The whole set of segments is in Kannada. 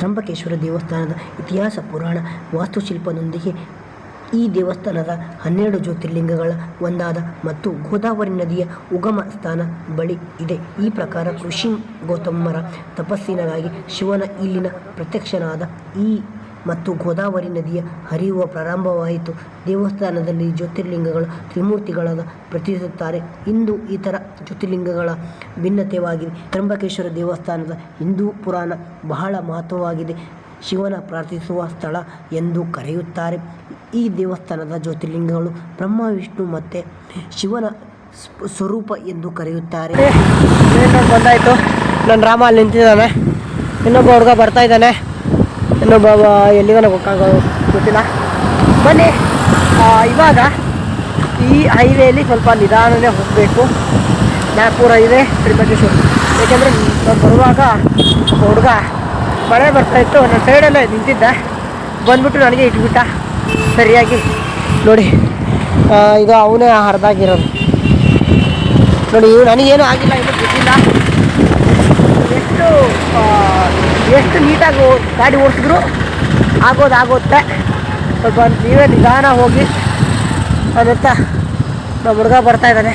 ತ್ರಂಬಕೇಶ್ವರ ದೇವಸ್ಥಾನದ ಇತಿಹಾಸ, ಪುರಾಣ, ವಾಸ್ತುಶಿಲ್ಪದೊಂದಿಗೆ ಈ ದೇವಸ್ಥಾನದ ಹನ್ನೆರಡು ಜ್ಯೋತಿರ್ಲಿಂಗಗಳ ಒಂದಾದ ಮತ್ತು ಗೋದಾವರಿ ನದಿಯ ಉಗಮ ಸ್ಥಾನ ಬಳಿ ಇದೆ. ಈ ಪ್ರಕಾರ ಋಷಿ ಗೌತಮರ ತಪಸ್ಸಿನಗಾಗಿ ಶಿವನ ಇಲ್ಲಿನ ಪ್ರತ್ಯಕ್ಷನಾದ ಈ ಮತ್ತು ಗೋದಾವರಿ ನದಿಯ ಹರಿಯುವ ಪ್ರಾರಂಭವಾಯಿತು ದೇವಸ್ಥಾನದಲ್ಲಿ ಜ್ಯೋತಿರ್ಲಿಂಗಗಳು ತ್ರಿಮೂರ್ತಿಗಳನ್ನು ಪ್ರತಿಸುತ್ತಾರೆ ಇಂದು ಇತರ ಜ್ಯೋತಿರ್ಲಿಂಗಗಳ ಭಿನ್ನತೆಯಾಗಿದೆ ತ್ರಂಬಕೇಶ್ವರ ದೇವಸ್ಥಾನದ ಹಿಂದೂ ಪುರಾಣ ಬಹಳ ಮಹತ್ವವಾಗಿದೆ ಶಿವನ ಪ್ರಾರ್ಥಿಸುವ ಸ್ಥಳ ಎಂದು ಕರೆಯುತ್ತಾರೆ ಈ ದೇವಸ್ಥಾನದ ಜ್ಯೋತಿರ್ಲಿಂಗಗಳು ಬ್ರಹ್ಮ ವಿಷ್ಣು ಮತ್ತು ಶಿವನ ಸ್ವ- ಸ್ವರೂಪ ಎಂದು ಕರೆಯುತ್ತಾರೆ ಬಂದಾಯಿತು ನನ್ನ ರಾಮ ಅಲ್ಲಿ ನಿಂತಿದ್ದಾನೆ ಇನ್ನೊಬ್ಬ ಹುಡುಗ ಬರ್ತಾ ಇದ್ದಾನೆ ಇನ್ನೊಬ್ಬ ಎಲ್ಲಿಗಾನ ಹೋಗಕ್ಕಾಗ ಗೊತ್ತಿಲ್ಲ. ಬನ್ನಿ ಇವಾಗ ಈ ಹೈವೇಲಿ ಸ್ವಲ್ಪ ನಿಧಾನನೇ ಹೋಗಬೇಕು. ನಾಗ್ಪುರ ಹೈವೇ ತ್ರಿಪಟೇಶ್ವರ ಏಕೆಂದರೆ ನಾನು ಬರುವಾಗ ಹುಡುಗ ಮಳೆ ಬರ್ತಾಯಿತ್ತು ನನ್ನ ಸೈಡಲ್ಲೇ ನಿಂತಿದ್ದೆ. ಬಂದ್ಬಿಟ್ಟು ನನಗೆ ಇಟ್ಬಿಟ್ಟ. ಸರಿಯಾಗಿ ನೋಡಿ ಇದು ಅವನೇ ಹರಿದಾಗಿರೋದು ನೋಡಿ ನನಗೇನು ಆಗಿಲ್ಲ ಇದು ಗೊತ್ತಿಲ್ಲ. ಎಷ್ಟು ಎಷ್ಟು ನೀಟಾಗಿ ಗಾಡಿ ಓಡಿಸಿದ್ರು. ಆಗೋದು ಆಗುತ್ತೆ. ಸ್ವಲ್ಪ ನೀವೇ ನಿಧಾನ ಹೋಗಿ. ಅದಂತ ನಮ್ಮ ಹುಡುಗ ಬರ್ತಾ ಇದ್ದಾನೆ.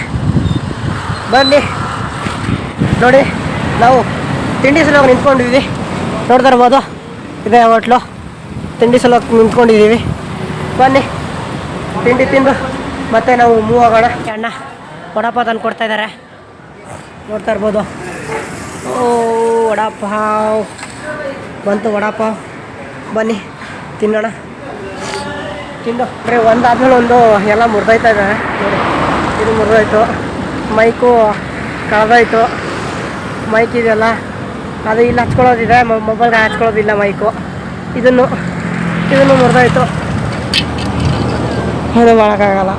ಬನ್ನಿ. ನೋಡಿ ನಾವು ತಿಂಡಿ ಸಲುವಾಗಿ ನಿಂತ್ಕೊಂಡಿದ್ದೀವಿ ನೋಡ್ತಾ ಇರ್ಬೋದು ಇದೇ ಹೋಟ್ಲು. ತಿಂಡಿ ಸಲುವಾಗಿ ನಿಂತ್ಕೊಂಡಿದ್ದೀವಿ ಬನ್ನಿ. ತಿಂಡಿ ತಿಂದು ಮತ್ತೆ ನಾವು ಮೂವ್ ಆಗೋಣ. ಅಣ್ಣ ವಡಾಪ ತಂದು ಕೊಡ್ತಾ ಇದ್ದಾರೆ ನೋಡ್ತಾ ಇರ್ಬೋದು. ಓ ವಡಾಪಾವ್. ಬಂತು ವಡಾಪಾವ್ ಬನ್ನಿ, ತಿನ್ನೋಣ. ತಿಂದು, ಅಂದರೆ ಒಂದಾದ್ಮೇಲೆ ಒಂದು ಎಲ್ಲ ಮುರಿದೋಯ್ತಾ ಇದೆ. ನೋಡಿ, ಇದು ಮುರಿದೋಯ್ತು. ಮೈಕು ಕಳೆದೋಯ್ತು. ಮೈಕ್ ಇದೆಯಲ್ಲ, ಅದು ಇಲ್ಲಿ ಹಚ್ಕೊಳ್ಳೋದಿದೆ. ಮೊಬೈಲ್ಗೆ ಹಚ್ಕೊಳ್ಳೋದಿಲ್ಲ ಮೈಕು. ಇದನ್ನು ಇದನ್ನು ಮುರಿದೋಯ್ತು. ಅದು ಮಾಡೋಕ್ಕಾಗಲ್ಲ.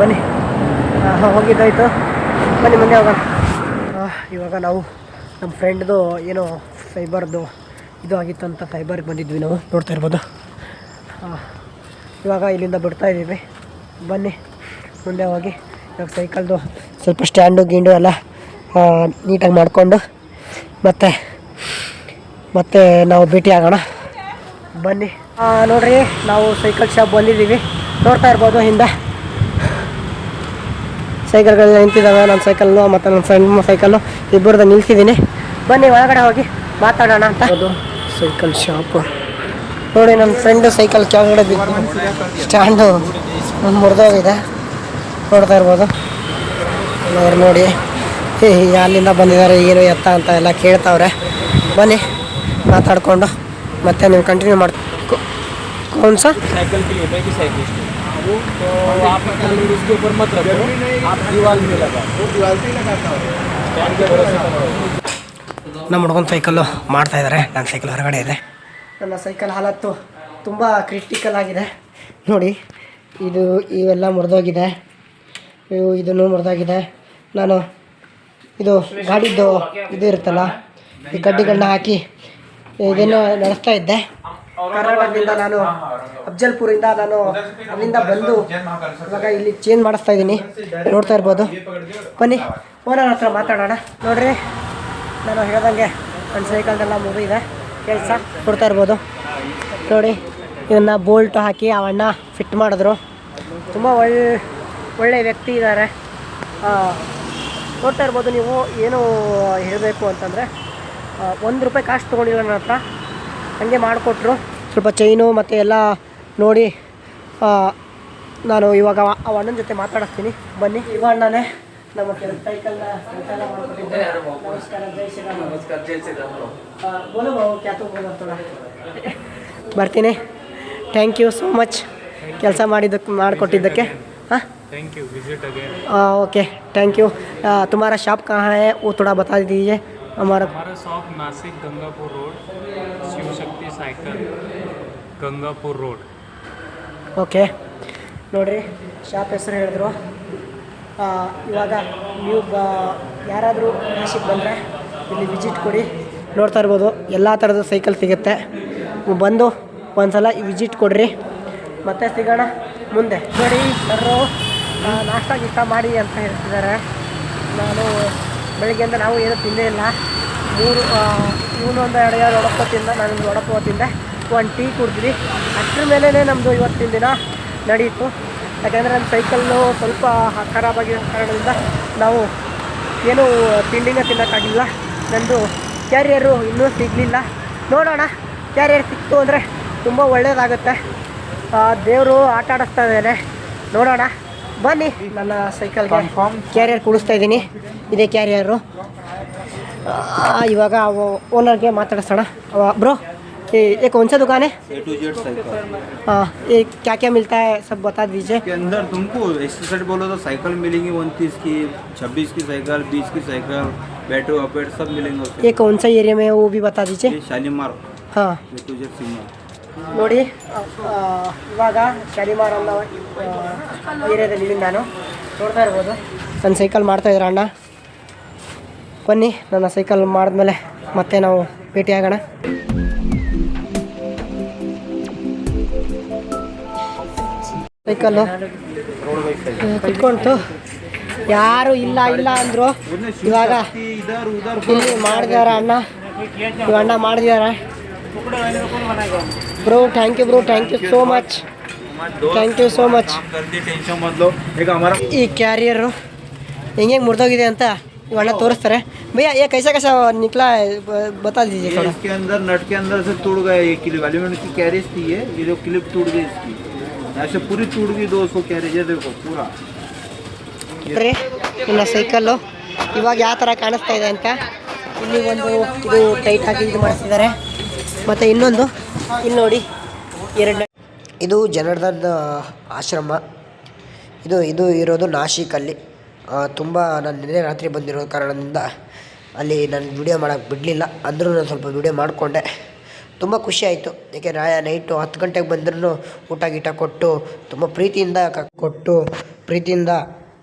ಬನ್ನಿ ಹೋಗಿದ್ದಾಯ್ತು. ಬನ್ನಿ, ಮುಂದೆ ಹೋಗೋಣ. ಇವಾಗ ನಾವು ನಮ್ಮ ಫ್ರೆಂಡ್ದು ಏನೋ ಫೈಬರ್ದು ಇದು ಆಗಿತ್ತು ಅಂತ ಫೈಬರ್ಗೆ ಬಂದಿದ್ವಿ ನಾವು. ನೋಡ್ತಾ ಇರ್ಬೋದು? ಇವಾಗ ಇಲ್ಲಿಂದ ಬಿಡ್ತಾ ಇದ್ದೀವಿ. ಬನ್ನಿ, ಮುಂದೆ ಹೋಗಿ. ಇವಾಗ ಸೈಕಲ್ದು ಸ್ವಲ್ಪ ಸ್ಟ್ಯಾಂಡು ಗೀಂಡು ಎಲ್ಲ ನೀಟಾಗಿ ಮಾಡಿಕೊಂಡು ಮತ್ತೆ ಮತ್ತೆ ನಾವು ಭೇಟಿ ಆಗೋಣ. ಬನ್ನಿ. ನೋಡ್ರಿ, ನಾವು ಸೈಕಲ್ ಶಾಪ್ ಬಂದಿದ್ದೀವಿ. ನೋಡ್ತಾ ಇರ್ಬೋದು ಹಿಂದೆ. ಸೈಕಲ್ಗಳು ನಿಂತಿದ್ದಾವೆ. ನನ್ನ ಸೈಕಲ್ಲು ಮತ್ತು ನನ್ನ ಫ್ರೆಂಡ್ ಸೈಕಲ್ಲು. ಇಬ್ಬರದ ನಿಲ್ಸಿದ್ದೀನಿ ಬನ್ನಿ ಒಳಗಡೆ ಹೋಗಿ ಮಾತಾಡೋಣ ಅಂತ. Cycle shop. ನೋಡಿ ನನ್ನ ಫ್ರೆಂಡ್ ಸೈಕಲ್ ಕೆಳಗಡೆ ಬಿದ್ದು ಸ್ಟ್ಯಾಂಡು ಮುರಿದೋಗಿದೆ. ನೋಡ್ತಾ ಇರ್ಬೋದು. ಅವ್ರು ನೋಡಿ. ಏ ಅಲ್ಲಿಂದ ಬಂದಿದ್ದಾರೆ? ಏನು ಎತ್ತ ಅಂತ ಎಲ್ಲ ಕೇಳ್ತಾವ್ರೆ. ಬನ್ನಿ ಮಾತಾಡಿಕೊಂಡು ಮತ್ತೆ ನೀವು ಕಂಟಿನ್ಯೂ ಮಾಡಿ ಕೌನ್ ಸಾ साइकिल के लिए मैं भी साइकिलिस्ट हूँ तो आप कल उसके ऊपर मत रखो आप दीवार में लगा वो दीवार पे लगाता हूँ स्टैंड के भरोसे मत रखो ನಮ್ಮ ಹುಡುಗನ ಸೈಕಲ್ಲು ಮಾಡ್ತಾ ಇದ್ದಾರೆ ನನ್ನ ಸೈಕಲ್ ಹೊರಗಡೆ ಇದೆ ನನ್ನ ಸೈಕಲ್ ಹಾಲತ್ತು ತುಂಬ ಕ್ರಿಟಿಕಲ್ ಆಗಿದೆ ನೋಡಿ ಇದು ಇವೆಲ್ಲ ಮುರಿದೋಗಿದೆ ಇವು ಇದನ್ನು ಮುರಿದೋಗಿದೆ ನಾನು ಇದು ಗಾಡಿದ್ದು ಇದು ಇರುತ್ತಲ್ಲ ಈ ಕಡ್ಡಿಗಳನ್ನ ಹಾಕಿ ಇದನ್ನು ನಡೆಸ್ತಾ ಇದ್ದೆ ಕರ್ನಾಟಕದಿಂದ ನಾನು ಅಫ್ಜಲ್ಪುರಿಂದ ನಾನು ಅಲ್ಲಿಂದ ಬಂದು ಇವಾಗ ಇಲ್ಲಿ ಚೇಂಜ್ ಮಾಡಿಸ್ತಾ ಇದ್ದೀನಿ. ನೋಡ್ತಾ ಇರ್ಬೋದು. ಬನ್ನಿ ಓನರ್ ಹತ್ರ ಮಾತಾಡೋಣ. ನೋಡ್ರಿ ನಾನು ಹೇಳ್ದಂಗೆ ನನ್ನ ಸೈಕಲ್ದೆಲ್ಲ ಮುಗಿದಿದೆ ಕೆಲಸ ಕೊಡ್ತಾ ಇರ್ಬೋದು. ನೋಡಿ ಇದನ್ನು ಬೋಲ್ಟ್ ಹಾಕಿ ಅವಣ್ಣ ಫಿಟ್ ಮಾಡಿದ್ರು. ತುಂಬ ಒಳ್ಳೆ ಒಳ್ಳೆ ವ್ಯಕ್ತಿ ಇದ್ದಾರೆ. ನೋಡ್ತಾ ಇರ್ಬೋದು ನೀವು ಏನು ಹೇಳಬೇಕು ಅಂತಂದರೆ ಒಂದು ರೂಪಾಯಿ ಕಾಸ್ಟ್ ತೊಗೊಂಡಿಲ್ಲ ನನ್ನ ಹತ್ರ. ಹಾಗೆ ಮಾಡಿಕೊಟ್ರು ಸ್ವಲ್ಪ ಚೈನು ಮತ್ತು ಎಲ್ಲ ನೋಡಿ ಆ, ನಾನು ಇವಾಗ ಅವ- ಆ ಅಣ್ಣನ ಜೊತೆ ಮಾತಾಡಿಸ್ತೀನಿ ಬನ್ನಿ ಇವ ಅಣ್ಣನೇ ನಮ್ಮ ಕೆಲ ಸೈಕಲ್ನ ಸಂಚಾಲ ಮಾಡ್ಕೊಟ್ಟಿದ್ದಾರೆ ನಮಸ್ಕಾರ ಜೈ ಶ್ರೀರಾಮ್ नमस्कार जय श्री राम ಆ, ಬೋಲೋ ಬಾವು ಕ್ಯಾ ತುಮ್ ಬೋಲೋ ಥೋಡಾ. ಬರ್ತೀನಿ ಥ್ಯಾಂಕ್ ಯು ಸೋ ಮಚ್ ಕೆಲಸ ಮಾಡಿದ್ದಕ್ಕೆ ಮಾಡಿಕೊಟ್ಟಿದ್ದಕ್ಕೆ ಹಾಂ thank you visit again okay thank you आ, तुम्हारा शॉप कहाँ है वो थोड़ा बता दीजिए हमारा हमारा shop Nashik Gangapur road Shiv Shakti cycle Gangapur road okay ನೋಡಿರಿ ಶಾಪ್ ಹೆಸರು ಹೇಳಿದ್ರು ಆ, ಇವಾಗ ನೀವು ಬ ಯಾರಾದರೂ ನಾಶಿಕ್ ಬಂದರೆ ಇಲ್ಲಿ ವಿಸಿಟ್ ಕೊಡಿ ನೋಡ್ತಾ ಇರ್ಬೋದು ಎಲ್ಲ ಥರದ ಸೈಕಲ್ ಸಿಗುತ್ತೆ ನೀವು ಬಂದು ಒಂದ್ಸಲ ವಿಸಿಟ್ ಕೊಡ್ರಿ ಮತ್ತೆ ಸಿಗೋಣ ಮುಂದೆ ನೋಡಿ ಸರ್ ನಾಷ್ಟ ಗೀಷ್ಟ ಮಾಡಿ ಅಂತ ಹೇಳ್ತಿದ್ದಾರೆ ನಾನು ಬೆಳಗ್ಗೆಯಿಂದ ನಾವು ಏನೂ ತಿಂದೇ ಇಲ್ಲ. ಮೂರು ಇವನು ಒಂದು ಎರಡು ಎರಡು ಒಡಪ್ಪ ತಿಂದ, ನಾನು ಒಡಪ್ಪ ತಿಂದೆ. ಒಂದು ಟೀ ಕುಡಿದ್ವಿ ಅಷ್ಟ್ರ ಮೇಲೇ ನಮ್ಮದು ಇವತ್ತಿನ ದಿನ ನಡೆಯಿತು ಯಾಕೆಂದರೆ ನಮ್ಮ ಸೈಕಲ್ಲು ಸ್ವಲ್ಪ ಖರಾಬಾಗಿರೋ ಕಾರಣದಿಂದ ನಾವು ಏನೂ ತಿಂಡಿನೇ ತಿನ್ನೋಕ್ಕಾಗಿಲ್ಲ. ನಂದು ಕ್ಯಾರಿಯರು ಇನ್ನೂ ಸಿಗಲಿಲ್ಲ. ನೋಡೋಣ ಕ್ಯಾರಿಯರ್ ಸಿಕ್ತು ಅಂದರೆ ತುಂಬ ಒಳ್ಳೆಯದಾಗುತ್ತೆ ದೇವರು ಆಟ ಆಡಿಸ್ತಾ ಇದ್ದಾನೆ ನೋಡೋಣ. ಬನ್ನಿ ನನ್ನ ಸೈಕಲ್ಗೆ ಕ್ಯಾರಿಯರ್ ಕೂಡಿಸ್ತಾ ಇದ್ದೀನಿ ಇದೇ ಕ್ಯಾರಿಯರು ಇವಾಗ ಓನರ್ಗೆ ಮಾತಾಡಿಸೋಣ ಬ್ರೋ ये कौन सा दुकान है ए टू जेड साइकिल हाँ ये क्या क्या मिलता है सब बता दीजिए के अंदर तुमको एक्सरसाइज बोलो तो साइकिल मिलेंगी उनतीस की छब्बीस की साइकिल बीस की साइकिल बैटरी ऑपेट सब मिलेंगे उसके ये कौन सा एरिया में है वो भी बता दीजिए ये शालीमार हाँ ए टू जेड सिग्नल ನೋಡಿ ಇವಾಗ ಶನಿವಾರ ಏರಿಯಾದಲ್ಲಿ ನಾನು. ನೋಡ್ತಾ ಇರ್ಬೋದು. ನನ್ನ ಸೈಕಲ್ ಮಾಡ್ತಾ ಮಾಡ್ತಾಯಿದ್ದೀರ ಅಣ್ಣ? ಬನ್ನಿ, ನನ್ನ ಸೈಕಲ್ ಮಾಡಿದ್ಮೇಲೆ ಮತ್ತೆ ನಾವು ಭೇಟಿ ಆಗೋಣ. ಸೈಕಲ್ಲು ಕುತ್ಕೊಂತು ಯಾರು ಇಲ್ಲ ಇಲ್ಲ ಅಂದ್ರು ಇವಾಗ ಮಾಡಿದಾರ ಅಣ್ಣ. ಇವ ಅಣ್ಣ ಮಾಡಿದಾರ bro thank you bro thank you so much thank you so much tension ಈಗ ಈ ಕ್ಯಾರಿಯರು ಹೆಂಗೆ ಮುರಿದೋಗಿದೆ ಅಂತ ಅಣ್ಣ ತೋರಿಸ್ತಾರೆ. भैया ಏ कैसा कैसा निकला है बता दीजिए थोड़ा इसके अंदर नट के अंदर से टूट गया ये क्लिप एल्यूमिनियम की कैरेज थी ये ये जो क्लिप टूट गई इसकी ऐसे पूरी टूट गई दो सौ कैरेज देखो पूरा ಸೈಕಲ್ಲು ಇವಾಗ ಯಾವ ಥರ ಕಾಣಿಸ್ತಾ ಇದೆ ಅಂತ. ಇಲ್ಲಿ ಒಂದು ಇದು ಟೈಟ್ ಆಗಿ ಇದು ಮಾಡಿಸಿದ್ದಾರೆ. ಮತ್ತು ಇನ್ನೊಂದು. ಇಲ್ಲಿ ನೋಡಿ ಎರಡು. ಇದು ಜನಾರ್ದನ್ ಆಶ್ರಮ. ಇದು ಇದು ಇರೋದು ನಾಶಿಕಲ್ಲಿ ತುಂಬ ನಾನು ನಿನ್ನೆ ರಾತ್ರಿ ಬಂದಿರೋ ಕಾರಣದಿಂದ ಅಲ್ಲಿ ನಾನು ವಿಡಿಯೋ ಮಾಡೋಕ್ಕೆ ಬಿಡಲಿಲ್ಲ. ಅಂದರೂ ನಾನು ಸ್ವಲ್ಪ ವಿಡಿಯೋ ಮಾಡಿಕೊಂಡೆ. ತುಂಬ ಖುಷಿ ಆಯಿತು. ಏಕೆ ರಾಯ ನೈಟು ಹತ್ತು ಗಂಟೆಗೆ ಬಂದ್ರೂ ಊಟ ಗೀಟ ಕೊಟ್ಟು ತುಂಬ ಪ್ರೀತಿಯಿಂದ ಕೊಟ್ಟು ಪ್ರೀತಿಯಿಂದ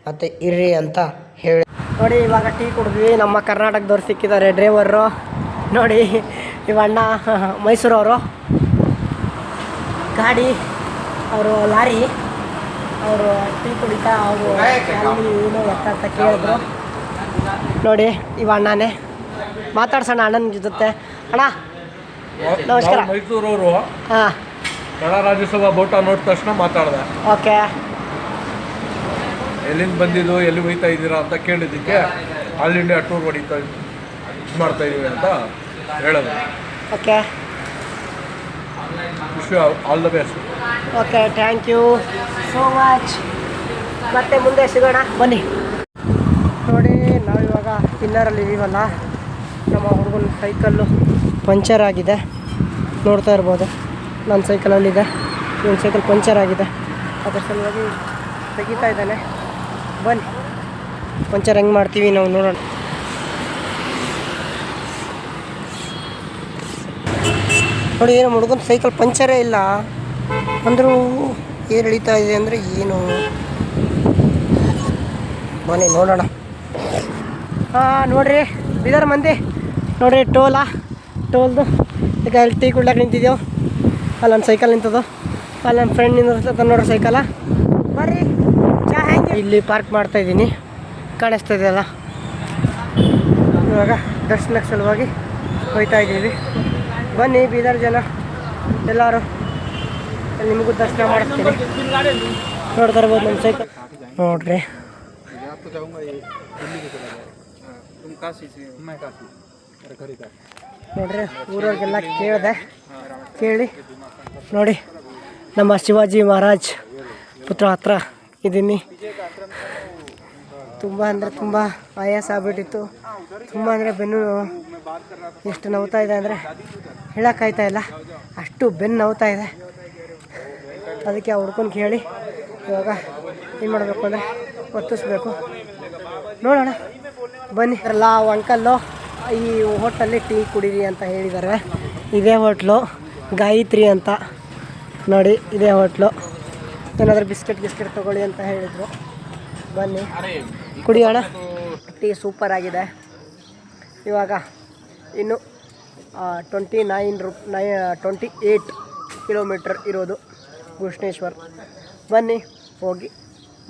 ಮತ್ತು ಇರ್ರಿ ಅಂತ ಹೇಳಿ. ನೋಡಿ ಇವಾಗ ಟೀ ಕುಡಿದ್ವಿ. ನಮ್ಮ ಕರ್ನಾಟಕದವ್ರು ಸಿಕ್ಕಿದ್ದಾರೆ ಡ್ರೈವರು ನೋಡಿ ಇವ ಅಣ್ಣ ಮೈಸೂರವರು. ಗಾಡಿ ಅವರು ಲಾರಿ ಅವರು ಟೀ ಕುಡಿತಾ ಅವರು ಏನು ಎತ್ತ ಅಂತ ಕೇಳಿದ್ರು. ನೋಡಿ ಇವ ಅಣ್ಣನೇ. ಮಾತಾಡ್ಸೋಣ ಅಣ್ಣನ ಜೊತೆ. ಅಣ್ಣ ನಮಸ್ಕಾರ. ಮೈಸೂರವರು. ಹಾಂ. ಕನ್ನಡ ರಾಜ್ಯಸಭಾ ಬೋಟ ನೋಡಿದ ತಕ್ಷಣ ಮಾತಾಡ್ದೆ. ಓಕೆ. ಎಲ್ಲಿಂದ ಬಂದಿದ್ದು ಎಲ್ಲಿ ಹೋಯ್ತಾ ಇದ್ದೀರಾ ಅಂತ ಕೇಳಿದ್ದಕ್ಕೆ ಆಲ್ ಇಂಡಿಯಾ ಟೂರ್ ಹೊಡಿತಾ ಇದು ಮಾಡ್ತಾ ಇದೀವಿ ಅಂತ. ಹೇಳೋದು. Okay. Wish all the best okay thank you so much ಮತ್ತೆ ಮುಂದೆ ಸಿಗೋಣ ಬನ್ನಿ. ನೋಡಿ ನಾವಿವಾಗ ಇನ್ನರಲ್ಲಿ ಇದ್ದೀವಲ್ಲ ನಮ್ಮ ಹುಡುಗನ ಸೈಕಲ್ಲು ಪಂಚರ್ ಆಗಿದೆ. ನೋಡ್ತಾ ಇರ್ಬೋದು. ನನ್ನ ಸೈಕಲಲ್ಲಿದೆ ಇವನ್ ಸೈಕಲ್ ಪಂಚರ್ ಆಗಿದೆ. ಅದ್ರ ಸಲುವಾಗಿ ತೆಗಿತಾ ಇದ್ದಾನೆ. ಬನ್ನಿ. ಪಂಚರ್ ಹೆಂಗೆ ಮಾಡ್ತೀವಿ ನಾವು ನೋಡೋಣ. ನೋಡಿ, ಏನು ಹುಡುಗನ ಸೈಕಲ್ ಪಂಚರೇ ಇಲ್ಲ. ಅಂದರೂ ಏನು ಹಿಡಿತಾ ಇದೆ ಅಂದರೆ ಏನು? ಮನೆ ನೋಡೋಣ. ಹಾಂ ನೋಡ್ರಿ, ಬೀದರ್ ಮಂದಿ. ನೋಡ್ರಿ, ಟೋಲ. ಟೋಲ್ದು. ಈಗ ಅಲ್ಲಿ ಟೀ ಕುಡ್ಲಾಕ ನಿಂತಿದ್ದೆವು ಅಲ್ಲಿ ನನ್ನ ಸೈಕಲ್ ನಿಂತದು? ಅಲ್ಲಿ ನನ್ನ ಫ್ರೆಂಡ್ ನಿಂತ ನೋಡ್ರಿ ಸೈಕಲ ಬರ್ರಿ, ಚಾ ಹೆಂಗೆ ಇಲ್ಲಿ ಪಾರ್ಕ್ ಮಾಡ್ತಾ ಇದ್ದೀನಿ. ಕಾಣಿಸ್ತಾ ಇದೆಯಲ್ಲ ಇವಾಗ ದರ್ಶನಕ್ಕೆ ಸಲುವಾಗಿ ಹೋಯ್ತಾ ಇದ್ದೀವಿ. ಬನ್ನಿ, ಬೀದರ್ ಜನ. ಎಲ್ಲರೂ. ನಿಮಗೂ ದರ್ಶನ ಮಾಡಿಸ್ತೀನಿ. ನೋಡ್ತಾ ಇರ್ಬೋದು ನಮ್ಮ ಸೈಕಲ್ ನೋಡ್ರಿ. ನೋಡ್ರಿ, ಊರವ್ರಿಗೆಲ್ಲ ಕೇಳಿದೆ. ಕೇಳಿ. ನೋಡಿ, ನಮ್ಮ ಶಿವಾಜಿ ಮಹಾರಾಜ್ ಪುತ್ರ ಹತ್ರ ಇದ್ದೀನಿ. ತುಂಬ ಅಂದರೆ ತುಂಬ ಆಯಾಸ ಆಗ್ಬಿಟ್ಟಿತ್ತು. ತುಂಬ ಅಂದರೆ ಬೆನ್ನು ಎಷ್ಟು ನೋವ್ತಾ ಇದೆ ಅಂದರೆ ಹೇಳೋಕ್ಕಾಯ್ತಾ ಇಲ್ಲ. ಅಷ್ಟು ಬೆನ್ನು ನೋವ್ತಾ ಇದೆ. ಅದಕ್ಕೆ ಆ ಹುಡ್ಕೊಂಡು ಕೇಳಿ. ಇವಾಗ ಏನು ಮಾಡಬೇಕು ಅಂದರೆ ಒತ್ತಿಸ್ಬೇಕು. ನೋಡೋಣ. ಬನ್ನಿ. ಅಲ್ಲ ಅಂಕಲ್ಲು, ಈ ಹೋಟೆಲ್ಲಿ ಟೀ ಕುಡೀರಿ ಅಂತ ಹೇಳಿದ್ದಾರೆ. ಇದೇ ಹೋಟ್ಲು. ಗಾಯತ್ರಿ ಅಂತ. ನೋಡಿ, ಇದೇ ಹೋಟ್ಲು. ಏನಾದರೂ ಬಿಸ್ಕೆಟ್ ಗಿಸ್ಕೆಟ್ ತೊಗೊಳ್ಳಿ ಅಂತ ಹೇಳಿದರು. ಬನ್ನಿ. ಕುಡಿಯೋಣ. ಟೀ ಸೂಪರ್ ಆಗಿದೆ. ಇವಾಗ ಇನ್ನು ಟ್ವೆಂಟಿ ನೈನ್ ರುಪ್ ನೈ ಟ್ವೆಂಟಿ ಏಯ್ಟ್ ಕಿಲೋಮೀಟ್ರ್ ಇರೋದು ಘೃಷ್ಣೇಶ್ವರ್ ಬನ್ನಿ, ಹೋಗಿ.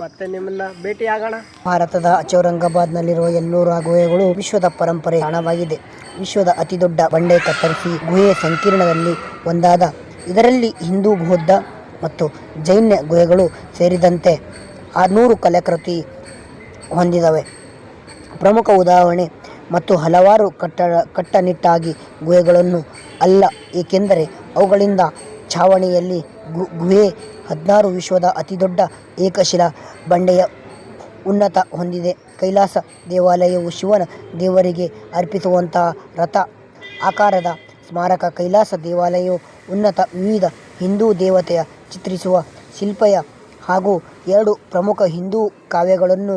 ಮತ್ತೆ ನಿಮ್ಮನ್ನ ಭೇಟಿಯಾಗೋಣ. ಭಾರತದ ಚೌರಂಗಾಬಾದ್ನಲ್ಲಿರುವ ಎಲ್ಲೂರು ಗುಹೆಗಳು ವಿಶ್ವದ ಪರಂಪರೆ ಹಣವಾಗಿದೆ ವಿಶ್ವದ ಅತಿದೊಡ್ಡ ಬಂಡೆ ಕತ್ತರಿಸಿ ಗುಹೆ ಸಂಕೀರ್ಣದಲ್ಲಿ ಒಂದಾದ, ಇದರಲ್ಲಿ ಹಿಂದೂ ಬೌದ್ಧ ಮತ್ತು ಜೈನ ಗುಹೆಗಳು ಸೇರಿದಂತೆ ಆರುನೂರು ಕಲಾಕೃತಿ ಹೊಂದಿದವೆ. ಪ್ರಮುಖ ಉದಾಹರಣೆ ಮತ್ತು ಹಲವಾರು ಕಟ್ಟಡ ಕಟ್ಟನಿಟ್ಟಾಗಿ ಗುಹೆಗಳನ್ನು ಅಲ್ಲ, ಏಕೆಂದರೆ ಅವುಗಳಿಂದ ಛಾವಣಿಯಲ್ಲಿ ಗುಹೆ ಹದಿನಾರು ವಿಶ್ವದ ಅತಿದೊಡ್ಡ ಏಕಶಿಲಾ ಬಂಡೆಯ ಉನ್ನತ ಹೊಂದಿದೆ. ಕೈಲಾಸ ದೇವಾಲಯವು ಶಿವನ ದೇವರಿಗೆ ಅರ್ಪಿಸುವಂತಹ ರಥ ಆಕಾರದ ಸ್ಮಾರಕ. ಕೈಲಾಸ ದೇವಾಲಯವು ಉನ್ನತ, ವಿವಿಧ ಹಿಂದೂ ದೇವತೆಯ ಚಿತ್ರಿಸುವ ಶಿಲ್ಪಯ ಹಾಗೂ ಎರಡು ಪ್ರಮುಖ ಹಿಂದೂ ಕಾವ್ಯಗಳನ್ನು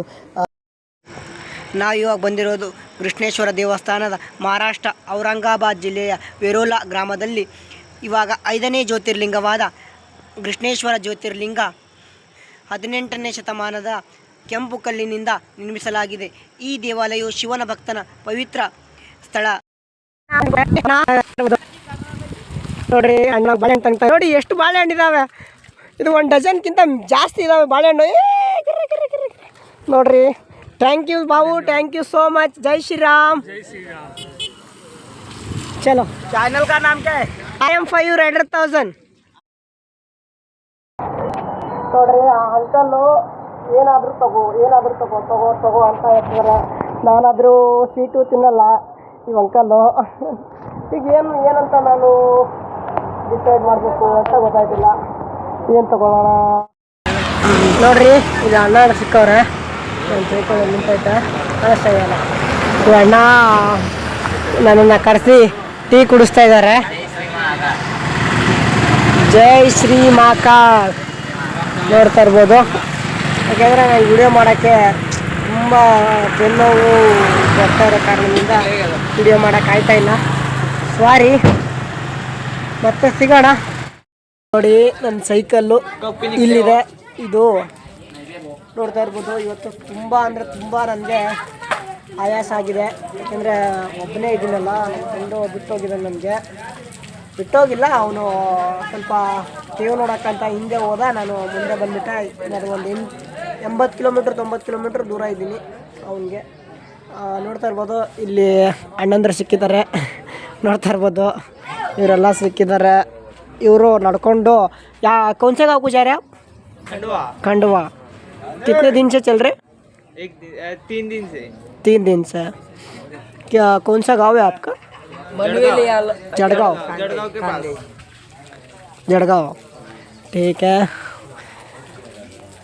ನಾವು ಇವಾಗ ಬಂದಿರೋದು ಕೃಷ್ಣೇಶ್ವರ ದೇವಸ್ಥಾನದ ಮಹಾರಾಷ್ಟ್ರ ಔರಂಗಾಬಾದ್ ಜಿಲ್ಲೆಯ ವೆರೋಲಾ ಗ್ರಾಮದಲ್ಲಿ. ಇವಾಗ ಐದನೇ ಜ್ಯೋತಿರ್ಲಿಂಗವಾದ ಕೃಷ್ಣೇಶ್ವರ ಜ್ಯೋತಿರ್ಲಿಂಗ ಹದಿನೆಂಟನೇ ಶತಮಾನದ ಕೆಂಪು ಕಲ್ಲಿನಿಂದ ನಿರ್ಮಿಸಲಾಗಿದೆ. ಈ ದೇವಾಲಯವು ಶಿವನ ಭಕ್ತನ ಪವಿತ್ರ ಸ್ಥಳ. ನೋಡ್ರಿ ಬಾಳೆಹಣ್ಣು ತಂಗ್ತಾ ನೋಡಿ ಎಷ್ಟು ಬಾಳೆಹಣ್ಣು ಇದಾವೆ. ಇದು ಒಂದು ಡಜನ್ಗಿಂತ ಜಾಸ್ತಿ ಇದಾವೆ ಬಾಳೆಹಣ್ಣು. ನೋಡ್ರಿ. ಥ್ಯಾಂಕ್ ಯು ಬಾಬು ಥ್ಯಾಂಕ್ ಯು ಸೋ ಮಚ್ ಜೈ ಶ್ರೀರಾಮ್ ಚಲೋ ಚಾನಲ್ का नाम क्या है I am five rider thousand ನೋಡ್ರಿ ಆ ಅಂಕಲ್ಲು ಏನಾದರೂ ತಗೋ ಏನಾದರೂ ತಗೋ ತಗೋ ತಗೋ ಅಂತ ಹೇಳ್ತಾರೆ ನಾನಾದರೂ ಸ್ವೀಟು ತಿನ್ನಲ್ಲ ಈ ಅಂಕಲ್ಲು ಈಗ ಏನು ಏನಂತ ನಾನು ಡಿಸೈಡ್ ಮಾಡಬೇಕು ಅಂತ ಗೊತ್ತಾಯ್ತಿಲ್ಲ ಏನು ತಗೊಳ್ಳೋಣ ನೋಡ್ರಿ ಇದು ಅಣ್ಣ ಸಿಕ್ಕವ್ರೆ ನಾನು ತಿಳ್ಕೊಂಡು ನಿಂತೈತೆ ಅಣ್ಣ, ನನ್ನನ್ನು ಕರೆಸಿ ಟೀ ಕುಡಿಸ್ತಾ ಇದ್ದಾರೆ. ಜೈ ಶ್ರೀ ಮಾಕಾಳ್ ನೋಡ್ತಾ ಇರ್ಬೋದು. ಯಾಕೆಂದರೆ ನಾನು ವಿಡಿಯೋ ಮಾಡೋಕ್ಕೆ ತುಂಬ ಬೆನ್ನೋವು ಬರ್ತಾ ಇರೋ ಕಾರಣದಿಂದ ವಿಡಿಯೋ ಮಾಡೋಕ್ಕೆ ಆಯ್ತಾ ಇಲ್ಲ. ಸಾರಿ ಮತ್ತೆ ಸಿಗೋಣ. ನೋಡಿ ನನ್ನ ಸೈಕಲ್ಲು ಇಲ್ಲಿದೆ. ಇದು ನೋಡ್ತಾ ಇರ್ಬೋದು. ಇವತ್ತು ತುಂಬ ಅಂದರೆ ತುಂಬ ನನಗೆ ಆಯಾಸ ಆಗಿದೆ. ಯಾಕೆಂದರೆ ಒಬ್ಬನೇ ಇದ್ದೀನಲ್ಲ ನನ್ನ ಬಿಟ್ಟೋಗಿದೆ ಬಿಟ್ಟೋಗಿದ್ದಾನೆ ನನಗೆ. ಬಿಟ್ಟೋಗಿಲ್ಲ ಅವನು ಸ್ವಲ್ಪ ಟಿವಿ ನೋಡೋಕ್ಕಂತ ಹಿಂದೆ ಹೋದ ನಾನು ಮುಂದೆ ಬಂದುಬಿಟ್ಟೆ. ಏನಾದ್ರು ಒಂದು ಎಂಟು ಎಂಬತ್ತು ಕಿಲೋಮೀಟ್ರ್ ತೊಂಬತ್ತು ಕಿಲೋಮೀಟ್ರ್ ದೂರ ಇದ್ದೀನಿ ಅವನಿಗೆ. ನೋಡ್ತಾ ಇರ್ಬೋದು ಇಲ್ಲಿ ಅಣ್ಣಂದ್ರೆ ಸಿಕ್ಕಿದ್ದಾರೆ. ನೋಡ್ತಾ ಇರ್ಬೋದು ಇವರೆಲ್ಲ ಸಿಕ್ಕಿದ್ದಾರೆ. ಇವರು ನಡ್ಕೊಂಡು ಯಾ ಕೌನ್ಸೆಗೆ ಗಾಂವ್ को जा कितने दिन से चल रहे एक दिन अ, तीन दिन से तीन दिन से क्या कौन सा गांव है आपका जड़गांव जड़गांव के पास ಜಡ್ಗಾವ್ ಟೀಕ್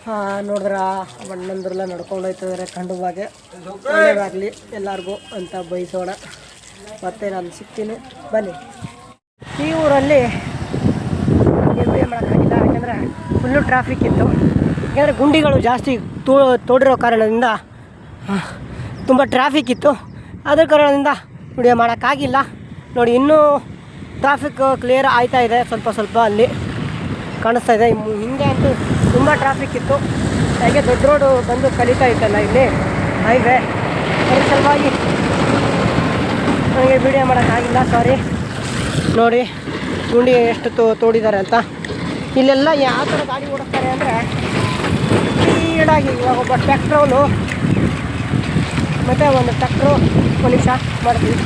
ಹಾಂ ನೋಡಿದ್ರ ಅಣ್ಣಂದ್ರೆಲ್ಲ ನಡ್ಕೊಂಡು ಹೋಯ್ತಿದ್ದಾರೆ ಖಂಡವಾಗಿ ಒಳ್ಳೇದಾಗಲಿ ಎಲ್ಲರಿಗೂ ಅಂತ ಬಯಸೋಣ ಮತ್ತೆ ನಾನು ಸಿಗ್ತೀನಿ ಬನ್ನಿ ಈ ಊರಲ್ಲಿ ಏನು ಮಾಡೋಕ್ಕಾಗಿಲ್ಲ ಯಾಕೆಂದರೆ ಫುಲ್ಲು ಟ್ರಾಫಿಕ್ ಇತ್ತು ಯಾಕೆಂದರೆ ಗುಂಡಿಗಳು ಜಾಸ್ತಿ ತೋ, ತೋಡಿರೋ ಕಾರಣದಿಂದ ತುಂಬ ಟ್ರಾಫಿಕ್ ಇತ್ತು. ಅದ್ರ ಕಾರಣದಿಂದ ವಿಡಿಯೋ ಮಾಡೋಕ್ಕಾಗಿಲ್ಲ. ನೋಡಿ, ಇನ್ನೂ ಟ್ರಾಫಿಕ್ ಕ್ಲಿಯರ್ ಆಯ್ತಾ ಇದೆ, ಸ್ವಲ್ಪ ಸ್ವಲ್ಪ ಅಲ್ಲಿ ಕಾಣಿಸ್ತಾ ಇದೆ. ಹಿಂದೆ ಅಂತೂ ತುಂಬ ಟ್ರಾಫಿಕ್ ಇತ್ತು. ಹಾಗೆ ದೊಡ್ಡ ರೋಡು ಬಂದು ಕಲಿತಾ ಇತ್ತಲ್ಲ ಇಲ್ಲಿ ಹೈವೇ ಅದ್ರ ಸಲುವಾಗಿ ನನಗೆ ವಿಡಿಯೋ ಮಾಡೋಕ್ಕಾಗಿಲ್ಲ ಸಾರಿ ನೋಡಿ, ಗುಂಡಿ ಎಷ್ಟು ತೋ, ತೋಡಿದ್ದಾರೆ ಅಂತ. ಇಲ್ಲೆಲ್ಲ ಯಾವ ಥರ ಗಾಡಿ ಓಡಿಸ್ತಾರೆ ಅಂದರೆ ಸ್ಪೀಡಾಗಿ ಇವಾಗ ಒಬ್ಬ ಟ್ಯಾಕ್ಟ್ರವನು ಮತ್ತು ಒಂದು ಟ್ಯಾಕ್ಟ್ರು ಪೊಲೀಸ ಮಾಡ್ತೀವಿ.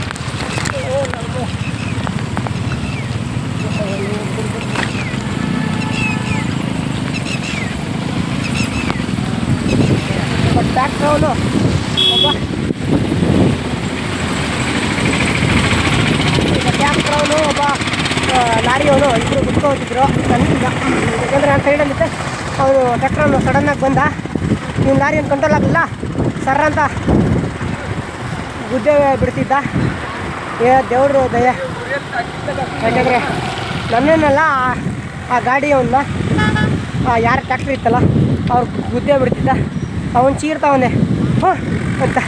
ಒಬ್ಬ ಟ್ರ್ಯಾಕ್ಟ್ರವನು ಒಬ್ಬ. ಟ್ರ್ಯಾಕ್ಟ್ರವನು ಒಬ್ಬ ಲಾರಿಯವನು ಇಬ್ಬರು ಕುತ್ಕೋತಿದ್ರು ನನಗಿಲ್ಲ ಯಾಕಂದರೆ ನಾನು ಸೈಡಲ್ಲಿದ್ದೆ ಅವನು ಟ್ರ್ಯಾಕ್ಟ್ರನ್ನು ಸಡನ್ನಾಗಿ ಬಂದ. ನೀವು ಏನು ಕಂಟ್ರೋಲ್ ಆಗಲಿಲ್ಲ? ಸರ್ ಅಂತ ಗುದ್ದೆ ಬಿಡ್ತಿದ್ದ. ಏ ದೇವರು ದಯೆ. ಯಾಕಂದರೆ ನನ್ನೇನಲ್ಲ ಆ- ಆ ಗಾಡಿಯವನ್ನ ಯಾರು ಟ್ಯಾಕ್ಟ್ರಿ ಇತ್ತಲ್ಲ, ಅವ್ರು ಗುದ್ದೆ ಬಿಡ್ತಿದ್ದ. ಅವನು ಚೀರ್ತಾವನೆ ಹ್ಞೂ ಅಂತ